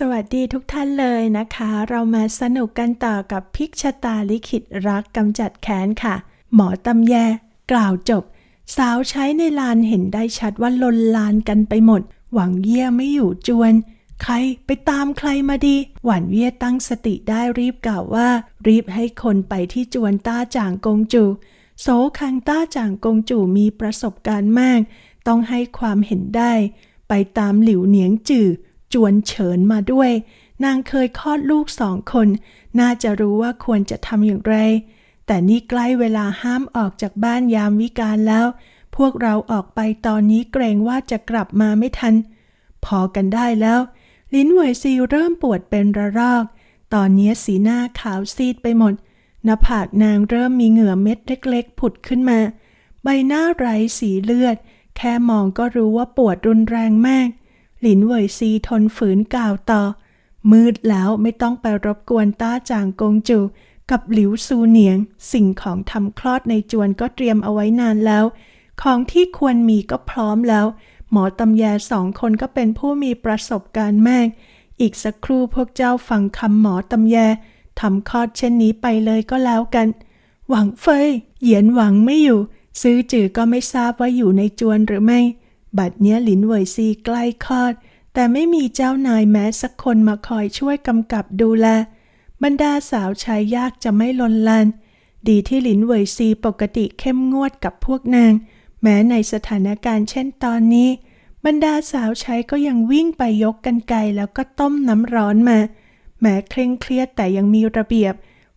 สวัสดีทุกท่านเลยนะคะ เรามาสนุกกันต่อกับพิกชะตาลิขิตรักกำจัดแค้นค่ะ หมอตำแย กล่าวจบ สาวใช้ในลานเห็นได้ชัดว่าลนลานกันไปหมด หวังเยี่ยไม่อยู่จวน ใครไปตามใครมาดี หวานเวียตั้งสติได้รีบกล่าวว่า รีบให้คนไปที่จวนต้าจ่างกงจู โสคังต้าจ่างกงจูมีประสบการณ์มาก ต้องให้ความเห็นได้ ไปตามหลิวเหนียงจื่อ จวนเฉินมาด้วย นางเคยคลอดลูกสองคน น่าจะรู้ว่าควรจะทำอย่างไร แต่นี่ใกล้เวลาห้ามออกจากบ้านยามวิกาลแล้ว พวกเราออกไปตอนนี้เกรงว่าจะกลับมาไม่ทัน พอกันได้แล้ว ลิ้นเวยซีเริ่มปวดเป็นระรอก ตอนนี้สีหน้าขาวซีดไปหมดหน้าผากนางเริ่มมีเหงื่อเม็ดเล็กๆ ผุดขึ้นมา ใบหน้าไร้สีเลือด แค่มองก็รู้ว่าปวดรุนแรงมาก หลินเหวยซีทนฝืนกล่าวต่อ มืดแล้วไม่ต้องไปรบกวนต้าจางกงจู กับหลิวซูเหนียง สิ่งของทำคลอดในจวนก็เตรียมเอาไว้นานแล้ว ของที่ควรมีก็พร้อมแล้ว หมอตำแยสองคนก็เป็นผู้มีประสบการณ์แมากอีกสักครู่พวกเจ้าฟังคำหมอตำแยทำคลอดเช่นนี้ไปเลยก็แล้วกัน หวังเฟยเหยียนหวังไม่อยู่ ซื้อจือก็ไม่ทราบว่าอยู่ในจวนหรือไม่ บัดเนี้ยหลินเวยซีใกล้คลอด แต่ไม่มีเจ้านายแม้สักคนมาคอยช่วยกำกับดูแล บรรดาสาวใชายากจะไม่ลนลานดีที่หลินเวยซีปกติเข้มงวดกับพวกนาง แม้ในสถานการณ์เช่นตอนนี้ บรรดาสาวใช้ก็ยังวิ่งไปยกกันไกลแล้วก็ต้มน้ำร้อนมา แม้เคร่งเครียดแต่ยังมีระเบียบ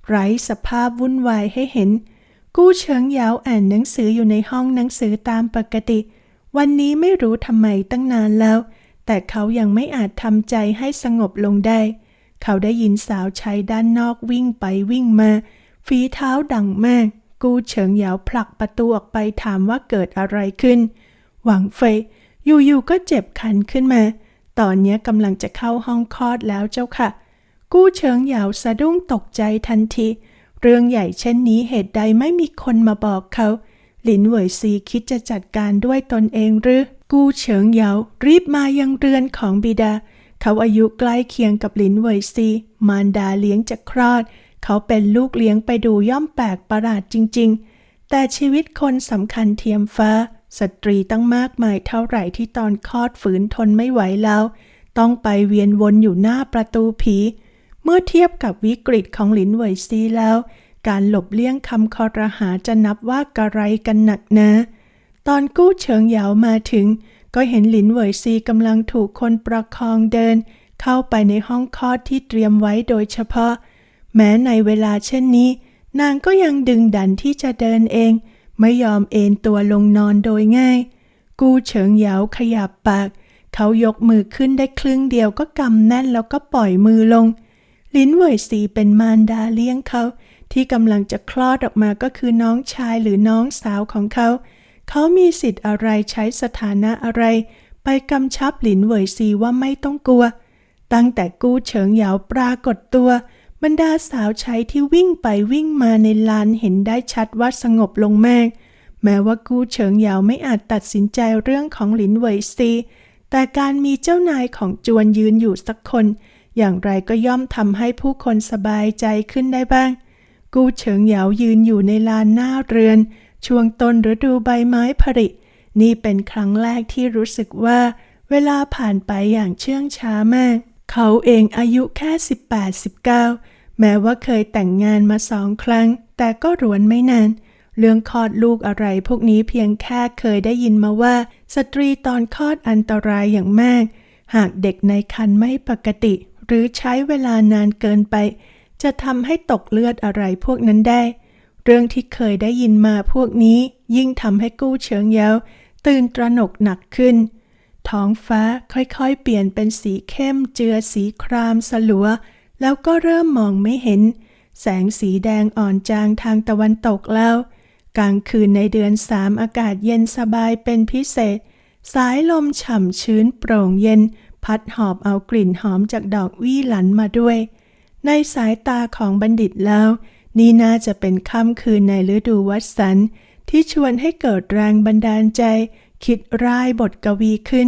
ไร้สภาพวุ่นวายให้เห็น กู้เฉิงยาวอ่านหนังสืออยู่ในห้องหนังสือตามปกติ วันนี้ไม่รู้ทำไมตั้งนานแล้ว แต่เขายังไม่อาจทำใจให้สงบลงได้ เขาได้ยินสาวใช้ด้านนอกวิ่งไปวิ่งมา ฝีเท้าดังมาก กู้เฉิงยาวผลักประตูออกไปถามว่าเกิดอะไรขึ้น หวังเฟยอยู่ๆก็เจ็บคันขึ้นมา ตอนนี้กำลังจะเข้าห้องคลอดแล้วเจ้าค่ะ กู้เฉิงเหยาสะดุ้งตกใจทันที เรื่องใหญ่เช่นนี้เหตุใดไม่มีคนมาบอกเขา ลินเหวยซีคิดจะจัดการด้วยตนเองหรือ กู้เฉิงเหยารีบมายังเรือนของบิดา เขาอายุใกล้เคียงกับหลินเหวยซี มารดาเลี้ยงจะคลอด เขาเป็นลูกเลี้ยงไปดูย่อมแปลกประหลาดจริง ๆ แต่ชีวิตคนสำคัญเทียมฟ้า สตรีตั้งมากมายเท่าไหร่ที่ตอนคลอดฝืนทนไม่ไหวแล้ว ต้องไปเวียนวนอยู่หน้าประตูผี เมื่อเทียบกับวิกฤตของหลินเหวยซีแล้ว การหลบเลี่ยงคำคอรหาจะนับว่ากระไรกันหนักนะ ตอนกู้เฉิงเหยามาถึง ก็เห็นหลินเหวยซีกำลังถูกคนประคองเดิน เข้าไปในห้องคลอดที่เตรียมไว้โดยเฉพาะ แม้ในเวลาเช่นนี้ นางก็ยังดึงดันที่จะเดินเอง ไม่ยอมเอนตัวลงนอนโดยง่าย กู้เฉิงเหยาขยับปาก เขายกมือขึ้นได้ครึ่งเดียวก็กำแน่นแล้วก็ปล่อยมือลงลิ้นเหวยสีเป็นมารดาเลี้ยงเขา ที่กำลังจะคลอดออกมาก็คือน้องชายหรือน้องสาวของเขา เขามีสิทธิ์อะไรใช้สถานะอะไร ไปกำชับหลินเหวยซีว่าไม่ต้องกลัว ตั้งแต่กู้เฉิงเหยาปรากฏตัว บรรดาสาวใช้ที่วิ่งไปวิ่งมาในลานเห็นได้ชัดว่าสงบลงมาก แม้ว่ากู้เฉิงเหยาไม่อาจตัดสินใจเรื่องของหลินเหวยซีแต่การมีเจ้านายของจวนยืนอยู่สักคน อย่างไรก็ย่อมทำให้ผู้คนสบายใจขึ้นได้บ้าง กู้เฉิงเหยายืนอยู่ในลานหน้าเรือน ช่วงต้นฤดูใบไม้ผลินี่เป็นครั้งแรกที่รู้สึกว่า เวลาผ่านไปอย่างเชื่องช้ามาก เขาเองอายุแค่ 18-19 แม้ว่าเคยแต่งงานมาสองครั้ง แต่ก็รวนไม่นาน เรื่องคลอดลูกอะไรพวกนี้เพียงแค่เคยได้ยินมาว่า สตรีตอนคลอดอันตรายอย่างมาก หากเด็กในครรภ์ไม่ปกติ หรือใช้เวลานานเกินไป จะทำให้ตกเลือดอะไรพวกนั้นได้ เรื่องที่เคยได้ยินมาพวกนี้ยิ่งทำให้กู้เฉิงเยาตื่นตระหนกหนักขึ้น ท้องฟ้าค่อยๆ เปลี่ยนเป็นสีเข้มเจือสีครามสลัว แล้วก็เริ่มมองไม่เห็น แสงสีแดงอ่อนจางทางตะวันตกแล้ว กลางคืนในเดือนสามอากาศเย็นสบายเป็นพิเศษ สายลมฉ่ำชื้นโปร่งเย็น พัดหอบเอากลิ่นหอมจากดอกวี่หลันมาด้วย ในสายตาของบัณฑิตแล้ว นี่น่าจะเป็นค่ำคืนในฤดูวัสันที่ชวนให้เกิดแรงบันดาลใจ คิดร่ายบทกวีขึ้น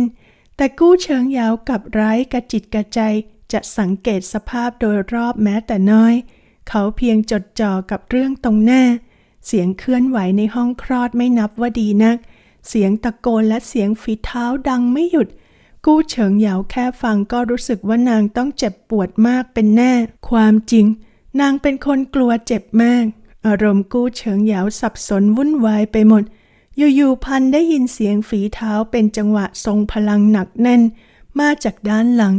แต่กู้เชิงยาวกับไร้กระจิตกระใจจะสังเกตสภาพโดยรอบแม้แต่น้อย เขาเพียงจดจ่อกับเรื่องตรงหน้า เสียงเคลื่อนไหวในห้องคลอดไม่นับว่าดีนัก เสียงตะโกนและเสียงฝีเท้าดังไม่หยุด กู้เฉิงเหยาแค่ฟังก็รู้สึกว่านางต้องเจ็บปวดมากเป็นแน่ ความจริง นางเป็นคนกลัวเจ็บมาก อารมณ์กู้เฉิงเหยาสับสนวุ่นวายไปหมด อยู่ๆพันได้ยินเสียงฝีเท้าเป็นจังหวะทรงพลังหนักแน่น มาจากด้านหลัง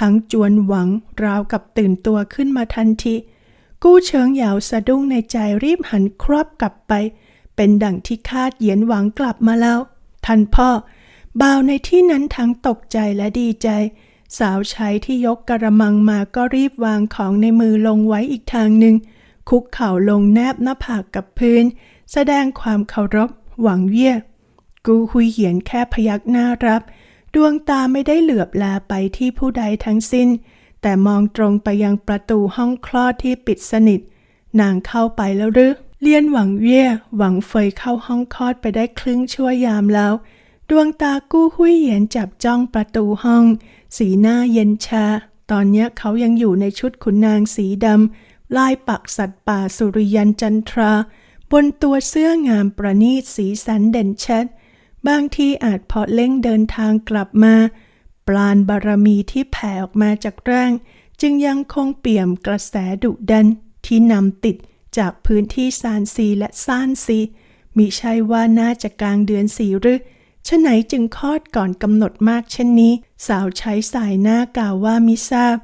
ทั้งจวนหวังราวกับตื่นตัวขึ้นมาทันที กู้เฉิงเหยาสะดุ้งในใจรีบหันครอบกลับไป เป็นดังที่คาดเหยียนหวังกลับมาแล้ว ท่านพ่อ บ่าวในที่นั้นทั้งตกใจและดีใจ สาวใช้ที่ยกกระมังมาก็รีบวางของในมือลงไว้อีกทางหนึ่ง คุกเข่าลงแนบหน้าผากกับพื้น แสดงความเคารพ หวังเยี่ย กูหุยเหียนแค่พยักหน้ารับ ดวงตาไม่ได้เหลือบแลไปที่ผู้ใดทั้งสิ้น แต่มองตรงไปยังประตูห้องคลอดที่ปิดสนิท นางเข้าไปแล้วหรือเลียนหวังเยี่ยหวังเฟยเข้าห้องคลอดไปได้ครึ่งชั่วยามแล้ว ดวงตากู้หุยเหยียนจับจ้องประตูห้อง สีหน้าเย็นชา ตอนนี้เขายังอยู่ในชุดขุนนางสีดำลายปักสัตว์ป่าสุริยันจันทรา บนตัวเสื้องามประณีตสีสันเด่นชัด บางทีอาจพอเล่งเดินทางกลับมา ปราณบารมีที่แผ่ออกมาจากร่าง จึงยังคงเปี่ยมกระแสดุดันที่นำติดจากพื้นที่ซานซีและซ่านซีมิใช่ว่าน่าจะกลางเดือนสี่หรือ ฉะไหนจึงคลอดก่อนกำหนดมากเช่นนี้ สาวใช้สายหน้ากล่าวว่ามิทราบ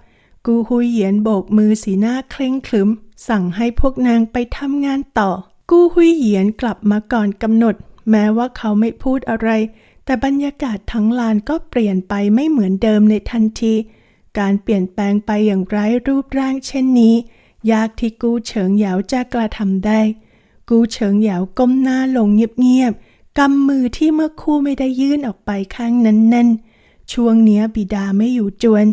กูฮุยเหยียนโบกมือสีหน้าเคร่งขรึม สั่งให้พวกนางไปทำงานต่อ กูฮุยเหยียนกลับมาก่อนกำหนด แม้ว่าเขาไม่พูดอะไร แต่บรรยากาศทั้งลานก็เปลี่ยนไปไม่เหมือนเดิมในทันที การเปลี่ยนแปลงไปอย่างไร้รูปร่างเช่นนี้ ยากที่กูเฉิงเหยาจะกระทำได้ กูเฉิงเหยาก้มหน้าลงเงียบๆ กำมือที่เมื่อคู่ไม่ได้ยื่นออกไปข้างนั้นแน่นช่วงเนี้ยบิดาไม่อยู่จวน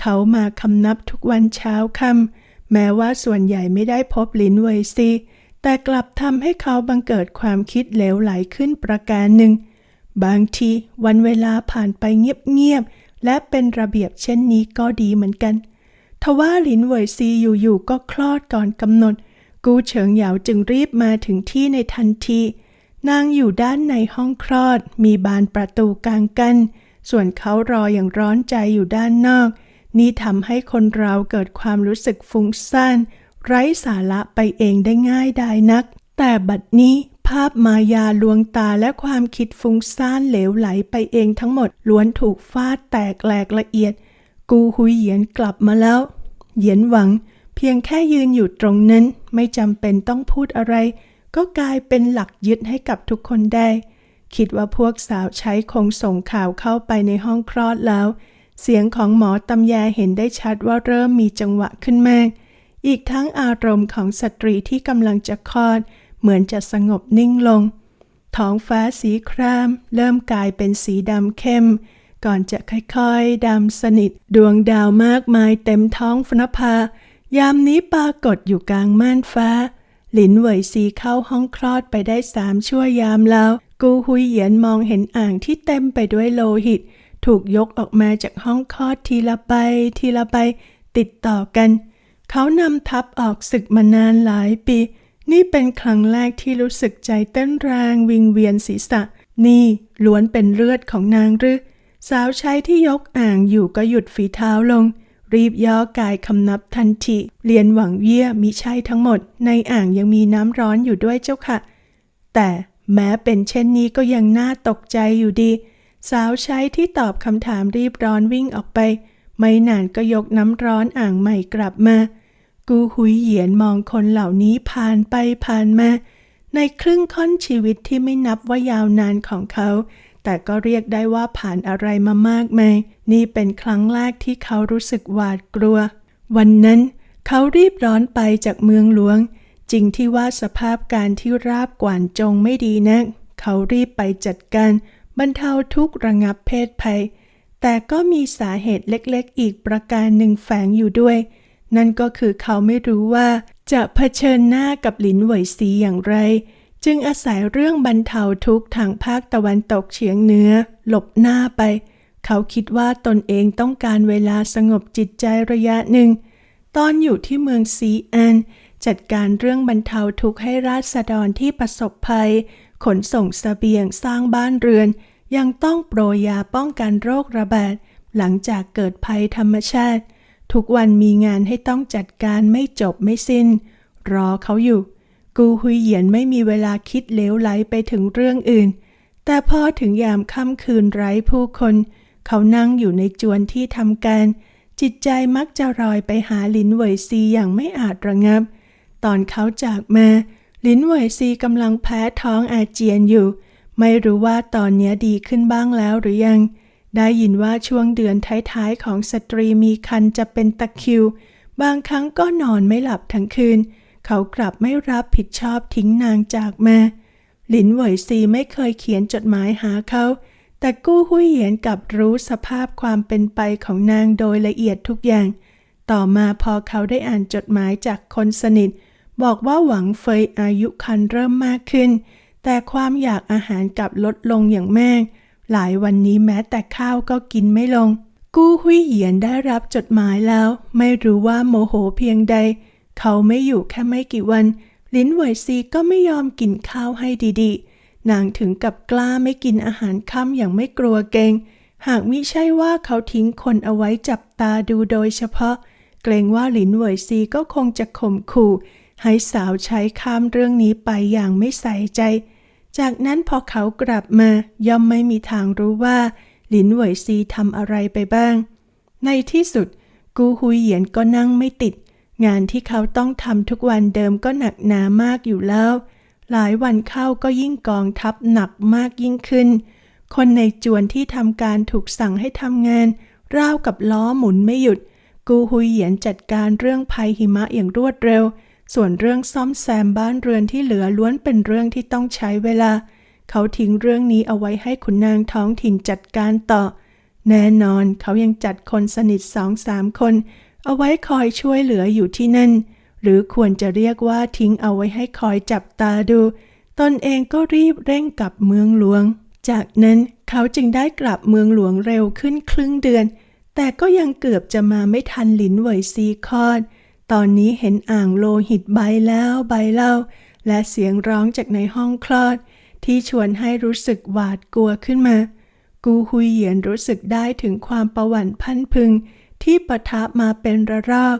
เขามาคำนับทุกวันเช้าค่ำแม้ว่าส่วนใหญ่ไม่ได้พบลินเวยซีแต่กลับทำให้เขาบังเกิดความคิดเหลวไหลขึ้นประการหนึ่ง บางทีวันเวลาผ่านไปเงียบๆและเป็นระเบียบเช่นนี้ก็ดีเหมือนกันทว่าลินเวยซีอยู่ๆก็คลอดก่อนกำหนด กูเฉิงเหยาจึงรีบมาถึงที่ในทันที นางอยู่ด้านในห้องคลอด มีบานประตูกลางกันส่วนเขารออย่างร้อนใจอยู่ด้านนอก นี่ทำให้คนเราเกิดความรู้สึกฟุ้งซ่าน ไร้สาระไปเองได้ง่ายดายนัก แต่บัดนี้ภาพมายาลวงตาและความคิดฟุ้งซ่านเหลวไหลไปเองทั้งหมดล้วนถูกฟาดแตกแหลกละเอียด กูหุยเหยียนกลับมาแล้ว เหยียนหวัง เพียงแค่ยืนอยู่ตรงนั้นไม่จำเป็นต้องพูดอะไร ก็กลายเป็นหลักยึดให้กับทุกคนได้ คิดว่าพวกสาวใช้คงส่งข่าวเข้าไปในห้องคลอดแล้ว เสียงของหมอตำแยเห็นได้ชัดว่าเริ่มมีจังหวะขึ้นมาก อีกทั้งอารมณ์ของสตรีที่กำลังจะคลอด เหมือนจะสงบนิ่งลง ท้องฟ้าสีคราม เริ่มกลายเป็นสีดำเข้ม ก่อนจะค่อยๆดำสนิท ดวงดาวมากมายเต็มท้องฟนภายามนี้ปรากฏอยู่กลางม่านฟ้า หลินเหวยซีเข้าห้องคลอดไปได้สามชั่วยามแล้ว กูหุยเหยียนมองเห็นอ่างที่เต็มไปด้วยโลหิต ถูกยกออกมาจากห้องคลอดทีละใบทีละใบติดต่อกัน เขานำทัพออกศึกมานานหลายปี นี่เป็นครั้งแรกที่รู้สึกใจเต้นแรงวิงเวียนศีรษะ นี่ล้วนเป็นเลือดของนางหรือ สาวใช้ที่ยกอ่างอยู่ก็หยุดฝีเท้าลง รีบย่อกายคำนับทันทีเรียนหวังเยี่ยมิใช่ทั้งหมด ในอ่างยังมีน้ำร้อนอยู่ด้วยเจ้าค่ะ แต่แม้เป็นเช่นนี้ก็ยังน่าตกใจอยู่ดี สาวใช้ที่ตอบคำถามรีบร้อนวิ่งออกไป ไม่นานก็ยกน้ำร้อนอ่างใหม่กลับมา กูหุยเหยียนมองคนเหล่านี้ผ่านไปผ่านมา ในครึ่งค่อนชีวิตที่ไม่นับว่ายาวนานของเขา แต่ก็เรียกได้ว่าผ่านอะไรมามากมาย นี่เป็นครั้งแรกที่เขารู้สึกหวาดกลัว วันนั้นเขารีบร้อนไปจากเมืองหลวง จริงที่ว่าสภาพการที่ราบกว่านจงไม่ดีนัก เขารีบไปจัดการบรรเทาทุกข์ระงับเพศภัย แต่ก็มีสาเหตุเล็กๆ อีกประการหนึ่งแฝงอยู่ด้วย นั่นก็คือเขาไม่รู้ว่าจะเผชิญหน้ากับหลินเหวยซีอย่างไร จึงอาศัยเรื่องบรรเทาทุกข์ทางภาคตะวันตกเฉียงเหนือ หลบหน้าไป เขาคิดว่าตนเองต้องการเวลาสงบจิตใจระยะหนึ่ง ตอนอยู่ที่เมืองซีแอนจัดการเรื่องบรรเทาทุกข์ให้ราษฎรที่ประสบภัย ขนส่งสเสบียงสร้างบ้านเรือน ยังต้องโปรยยาป้องกันโรคระบาดหลังจากเกิดภัยธรรมชาติ ทุกวันมีงานให้ต้องจัดการไม่จบไม่สิ้น รอเขาอยู่ กูฮุยเหยียนไม่มีเวลาคิดเลวไหลไปถึงเรื่องอื่น แต่พอถึงยามค่ำคืนไร้ผู้คน เขานั่งอยู่ในจวนที่ทำการ จิตใจมักจะรอยไปหาลินเหวยซีอย่างไม่อาจระงับ ตอนเขาจากมาลินเหวยซีกำลังแพ้ท้องอาเจียนอยู่ ไม่รู้ว่าตอนนี้ดีขึ้นบ้างแล้วหรือยัง ได้ยินว่าช่วงเดือนท้ายๆของสตรีมีคันจะเป็นตะคิว บางครั้งก็นอนไม่หลับทั้งคืน เขากลับไม่รับผิดชอบทิ้งนางจากมาหลินเหวยซีไม่เคยเขียนจดหมายหาเขา แต่กู้หุยเหยียนกลับรู้สภาพความเป็นไปของนางโดยละเอียดทุกอย่าง ต่อมาพอเขาได้อ่านจดหมายจากคนสนิท บอกว่าหวังเฟยอายุคันเริ่มมากขึ้น แต่ความอยากอาหารกลับลดลงอย่างแมากหลายวันนี้แม้แต่ข้าวก็กินไม่ลง กู้หุยเหยียนได้รับจดหมายแล้ว ไม่รู้ว่าโมโหเพียงใด เขาไม่อยู่แค่ไม่กี่วัน ลินเหวยซีก็ไม่ยอมกินข้าวให้ดีๆ นางถึงกับกล้าไม่กินอาหารค่ำอย่างไม่กลัวเกรงหากมิใช่ว่าเขาทิ้งคนเอาไว้จับตาดูโดยเฉพาะ เกรงว่าหลินเหวยซีก็คงจะข่มขู่ ให้สาวใช้ข้ามเรื่องนี้ไปอย่างไม่ใส่ใจ จากนั้นพอเขากลับมาย่อมไม่มีทางรู้ว่าหลินเหวยซีทำอะไรไปบ้าง ในที่สุด กูฮุยเหยียนก็นั่งไม่ติด งานที่เขาต้องทำทุกวันเดิมก็หนักหนามากอยู่แล้ว หลายวันเข้าก็ยิ่งกองทับหนักมากยิ่งขึ้น คนในจวนที่ทำการถูกสั่งให้ทำงานราวกับล้อหมุนไม่หยุด กูฮุยเหยียนจัดการเรื่องภัยหิมะอย่างรวดเร็ว ส่วนเรื่องซ่อมแซมบ้านเรือนที่เหลือล้วนเป็นเรื่องที่ต้องใช้เวลา เขาทิ้งเรื่องนี้เอาไว้ให้ขุนนางท้องถิ่นจัดการต่อ แน่นอนเขายังจัดคนสนิทสองสามคน เอาไว้คอยช่วยเหลืออยู่ที่นั่น หรือควรจะเรียกว่าทิ้งเอาไว้ให้คอยจับตาดู ตนเองก็รีบเร่งกลับเมืองหลวง จากนั้นเขาจึงได้กลับเมืองหลวงเร็วขึ้นครึ่งเดือน แต่ก็ยังเกือบจะมาไม่ทันหลินเหวยซีคอด ตอนนี้เห็นอ่างโลหิตใบแล้วใบเล่า และเสียงร้องจากในห้องคลอด ที่ชวนให้รู้สึกหวาดกลัวขึ้นมากูฮุยเหยียนรู้สึกได้ถึงความประหวั่นพันพึง ที่ปะทะมาเป็นระรอก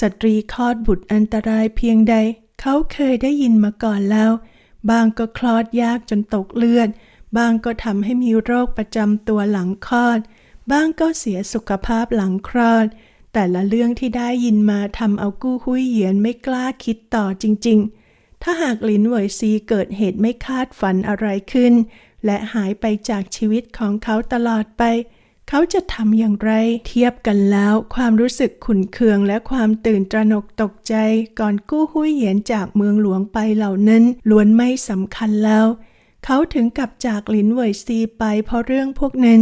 สตรีคลอดบุตรอันตรายเพียงใด เขาเคยได้ยินมาก่อนแล้ว บางก็คลอดยากจนตกเลือด บางก็ทำให้มีโรคประจำตัวหลังคลอดบางก็เสียสุขภาพหลังคลอด แต่ละเรื่องที่ได้ยินมาทำเอากู้หุยเหยียนไม่กล้าคิดต่อจริง ๆ ถ้าหากลินเหวยซีเกิดเหตุไม่คาดฝันอะไรขึ้น และหายไปจากชีวิตของเขาตลอดไปเขาจะทำอย่างไร เทียบกันแล้ว ความรู้สึกขุนเคืองและความตื่นตระหนกตกใจ ก่อนกู้หุยเหยียนจากเมืองหลวงไปเหล่านั้นล้วนไม่สำคัญแล้ว เขาถึงกับจากหลินเวยซีไปเพราะเรื่องพวกนั้น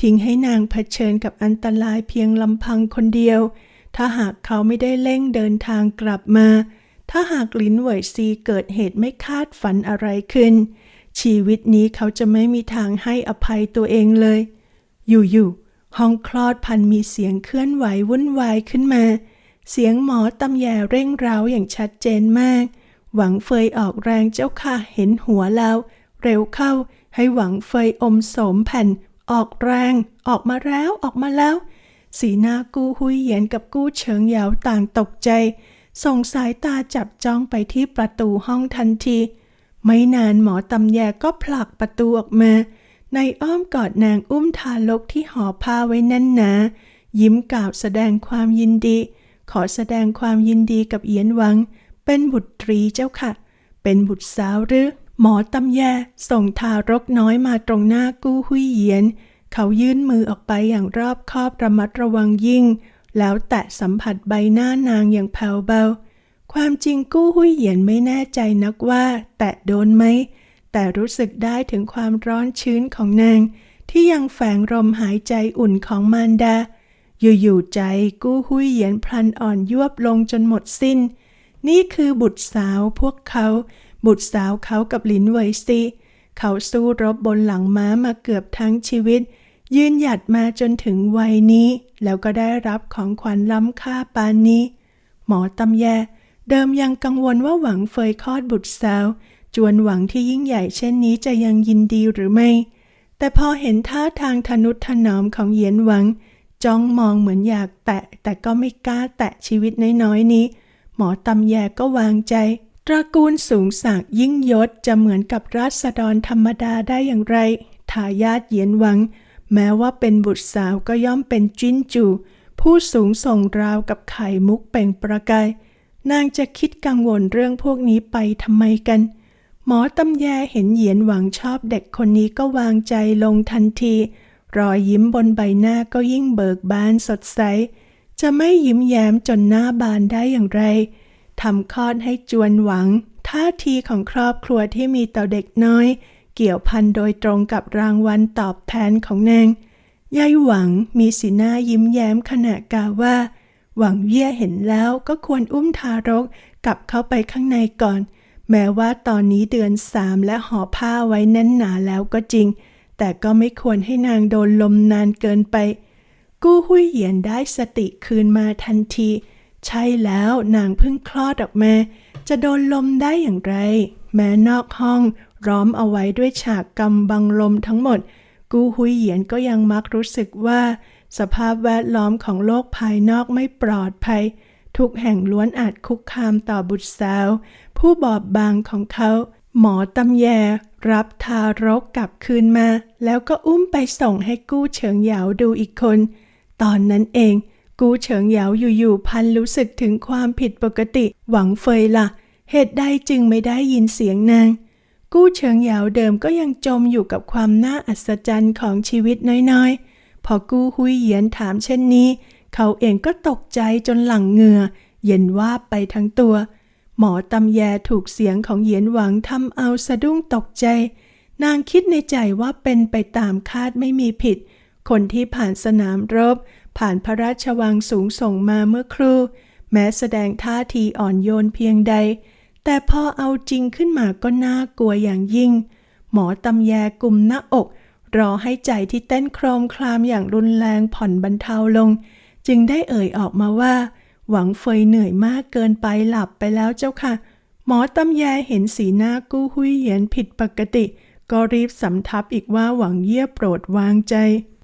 ทิ้งให้นางเผชิญกับอันตรายเพียงลำพังคนเดียว ถ้าหากเขาไม่ได้เร่งเดินทางกลับมา ถ้าหากลินเวยซีเกิดเหตุไม่คาดฝันอะไรขึ้น ชีวิตนี้เขาจะไม่มีทางให้อภัยตัวเองเลย อยู่ๆห้องคลอดพันมีเสียงเคลื่อนไหววุ่นวายขึ้นมา เสียงหมอตำแยเร่งเร้าอย่างชัดเจนมาก หวังเฟยออกแรงเจ้าค่ะเห็นหัวแล้ว เร็วเข้า ให้หวังเฟยอมโสมแผ่น ออกแรง ออกมาแล้วออกมาแล้ว สีหน้ากู้หุยเหยียนกับกู้เฉิงเหยาต่างตกใจ ส่งสายตาจับจ้องไปที่ประตูห้องทันที ไม่นานหมอตำแยก็ผลักประตูออกมา ในอ้อมกอดนางอุ้มทารกที่ห่อผ้าไว้แน่นหนายิ้มกล่าวแสดงความยินดี ขอแสดงความยินดีกับเอียนวัง เป็นบุตรีเจ้าค่ะ เป็นบุตรสาวหรือ หมอตำแยส่งทารกน้อยมาตรงหน้ากู้หุยเหยียน เขายื่นมือออกไปอย่างรอบคอบระมัดระวังยิ่ง แล้วแตะสัมผัสใบหน้านางอย่างแผ่วเบา ความจริงกู้หุยเหยียนไม่แน่ใจนักว่า แตะโดนไหม แต่รู้สึกได้ถึงความร้อนชื้นของนาง ที่ยังแฝงลมหายใจอุ่นของมารดา อยู่ๆใจกู้หุยเหยียนพลันอ่อนยวบลงจนหมดสิ้น นี่คือบุตรสาวพวกเขา บุตรสาวเขากับหลินเวยซีเขาสู้รบบนหลังม้ามาเกือบทั้งชีวิต ยืนหยัดมาจนถึงวัยนี้ แล้วก็ได้รับของขวัญล้ำค่าปานนี้ หมอตำแย เดิมยังกังวลว่าหวังเฟยคลอดบุตรสาว จวนหวังที่ยิ่งใหญ่เช่นนี้จะยังยินดีหรือไม่ แต่พอเห็นท่าทางทนุถนอมของเหยียนหวัง จ้องมองเหมือนอยากแตะ แต่ก็ไม่กล้าแตะชีวิตน้อยๆนี้ หมอตำแยก็วางใจ ตระกูลสูงสักยิ่งยศจะเหมือนกับราษฎรธรรมดาได้อย่างไร ทายาทเหยียนหวัง แม้ว่าเป็นบุตรสาวก็ย่อมเป็นจิ้นจูผู้สูงส่งราวกับไข่มุกเป่งประกาย นางจะคิดกังวลเรื่องพวกนี้ไปทำไมกัน หมอตำแยเห็นเหยียนหวังชอบเด็กคนนี้ก็วางใจลงทันที รอยยิ้มบนใบหน้าก็ยิ่งเบิกบานสดใส จะไม่ยิ้มแย้มจนหน้าบานได้อย่างไรทำคลอดให้จวนหวัง ท่าทีของครอบครัวที่มีต่อเด็กน้อย เกี่ยวพันโดยตรงกับรางวัลตอบแทนของนาง ยายหวังมีสีหน้ายิ้มแย้มขณะกล่าวว่า หวังเยี่ยเห็นแล้วก็ควรอุ้มทารกกลับเข้าไปข้างในก่อน แม้ว่าตอนนี้เดือนสามและห่อผ้าไว้แน่นหนาแล้วก็จริง แต่ก็ไม่ควรให้นางโดนลมนานเกินไป กู้หุยเหยียนได้สติคืนมาทันที ใช่แล้วนางเพิ่งคลอดออกมา จะโดนลมได้อย่างไร แม้นอกห้องร้อมเอาไว้ด้วยฉากกำบังลมทั้งหมด กู้หุยเหยียนก็ยังมักรู้สึกว่า สภาพแวดล้อมของโลกภายนอกไม่ปลอดภัย ทุกแห่งล้วนอาจคุกคามต่อบุตรสาว ผู้บอบบางของเขา หมอตำแย รับทารกกลับคืนมา แล้วก็อุ้มไปส่งให้กู้เฉิงเหยาดูอีกคน ตอนนั้นเอง กู้เฉิงเหยาอยู่ๆพันรู้สึกถึงความผิดปกติ หวังเฟยละ่ะ เหตุใดจึงไม่ได้ยินเสียงนาง กู้เฉิงเหยาเดิมก็ยังจมอยู่กับความน่าอัศจรรย์ของชีวิตน้อยๆ พอกู้หุยเหยียนถามเช่นนี้ เขาเองก็ตกใจจนหลั่งเหงื่อ เย็นว่าไปทั้งตัว หมอตำแยถูกเสียงของเหยียนหวังทำเอาสะดุ้งตกใจ นางคิดในใจว่าเป็นไปตามคาดไม่มีผิด คนที่ผ่านสนามรบ ผ่านพระราชวังสูงส่งมาเมื่อครู่ แม้แสดงท่าทีอ่อนโยนเพียงใด แต่พอเอาจริงขึ้นมาก็น่ากลัวอย่างยิ่ง หมอตำแยกลุ่มหน้าอก รอให้ใจที่เต้นโครมคลามอย่างรุนแรงผ่อนบรรเทาลง จึงได้เอ่ยออกมาว่า หวังเฟยเหนื่อยมากเกินไปหลับไปแล้วเจ้าค่ะ หมอตำแยเห็นสีหน้ากู้หุยเหยียนผิดปกติ ก็รีบสำทับอีกว่าหวังเยี่ยโปรดวางใจ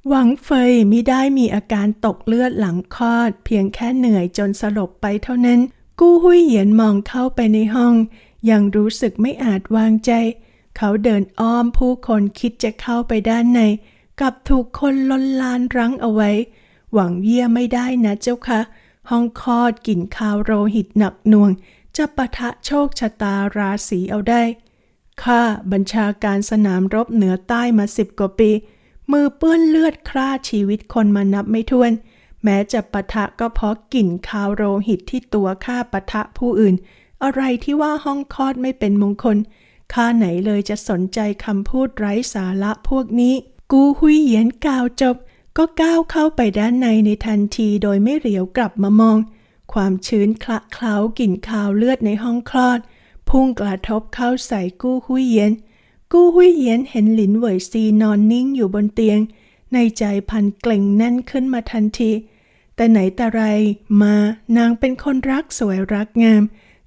หวังเฟยมิได้มีอาการตกเลือดหลังคลอด เพียงแค่เหนื่อยจนสลบไปเท่านั้น กู้หุยเหยียนมองเข้าไปในห้อง ยังรู้สึกไม่อาจวางใจ เขาเดินอ้อมผู้คนคิดจะเข้าไปด้านในกลับถูกคนลนลานรั้งเอาไว้ หวังเยี่ยไม่ได้นะเจ้าคะห้องคลอดกลิ่นคาวโรหิตหนักหน่วง จะปะทะโชคชะตาราศีเอาได้ ข้าบัญชาการสนามรบเหนือใต้มาสิบกว่าปี มือเปื้อนเลือดคร่าชีวิตคนมานับไม่ถ้วน แม้จะปะทะก็เพราะกลิ่นคาวโรหิตที่ตัวข้าปะทะผู้อื่น อะไรที่ว่าห้องคลอดไม่เป็นมงคลข้าไหนเลยจะสนใจคำพูดไร้สาระพวกนี้ กูหุยเหยียนกล่าวจบ ก็ก้าวเข้าไปด้านในในทันทีโดยไม่เหลียวกลับมามอง ความชื้นคละเคล้ากลิ่นคาวเลือดในห้องคลอด พุ่งกระทบเข้าใส่กู้หุยเยียนกู้หุยเยียนเห็นหลินเหวยซีนอนนิ่งอยู่บนเตียง ในใจพันเกร็งแน่นขึ้นมาทันที แต่ไหนแต่ไรมานางเป็นคนรักสวยรักงาม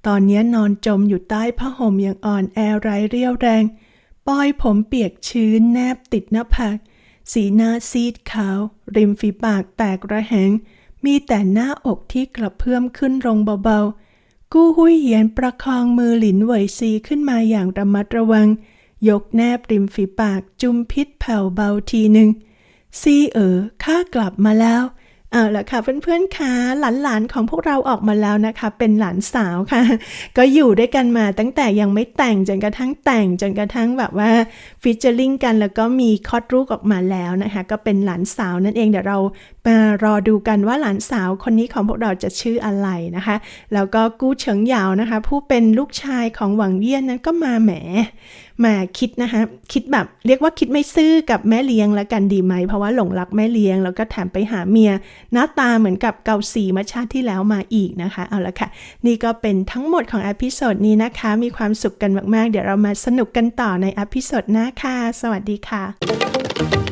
ตอนนี้นอนจมอยู่ใต้ผ้าห่มอย่างอ่อนแอไร้เรี่ยวแรงปลอยผมเปียกชื้นแนบติดหน้าผาก สีหน้าซีดขาว ริมฝีปากแตกระแหง มีแต่หน้าอกที่กระเพื่อมขึ้นลงเบาๆ กู้หุยเหยียนประคองมือหลินเหวยซีขึ้นมาอย่างระมัดระวัง ยกแนบริมฝีปากจุมพิษแผ่วเบาทีหนึ่งซีเอ๋อข้ากลับมาแล้ว เอาละค่ะเพื่อนๆคะหลานๆของพวกเราออกมาแล้วนะคะ เป็นหลานสาวค่ะ ก็อยู่ด้วยกันมาตั้งแต่ยังไม่แต่งจนกระทั่งแต่งจนกระทั่งแบบว่าฟิชเจอริงกันแล้วก็มีคลอดลูกออกมาแล้วนะคะ ก็เป็นหลานสาวนั่นเองเดี๋ยวเรามารอดูกันว่าหลานสาวคนนี้ของพวกเราจะชื่ออะไรนะคะ แล้วก็กู้เฉิงหยาวนะคะ ผู้เป็นลูกชายของหวังเยี่ยนนั้นก็มาแหม มาคิดนะคะคิดแบบเรียกว่าคิดไม่ซื่อกับแม่เลี้ยงแล้วกันดีไหม เพราะว่าหลงรักแม่เลี้ยง แล้วก็แถมไปหาเมีย หน้าตาเหมือนกับเกาสีมาชาติที่แล้วมาอีกนะคะ เอาละค่ะ นี่ก็เป็นทั้งหมดของอพิโซดนี้นะคะ มีความสุขกันมาก ๆ เดี๋ยวเรามาสนุกกันต่อในอพิโซดหน้าค่ะ สวัสดีค่ะ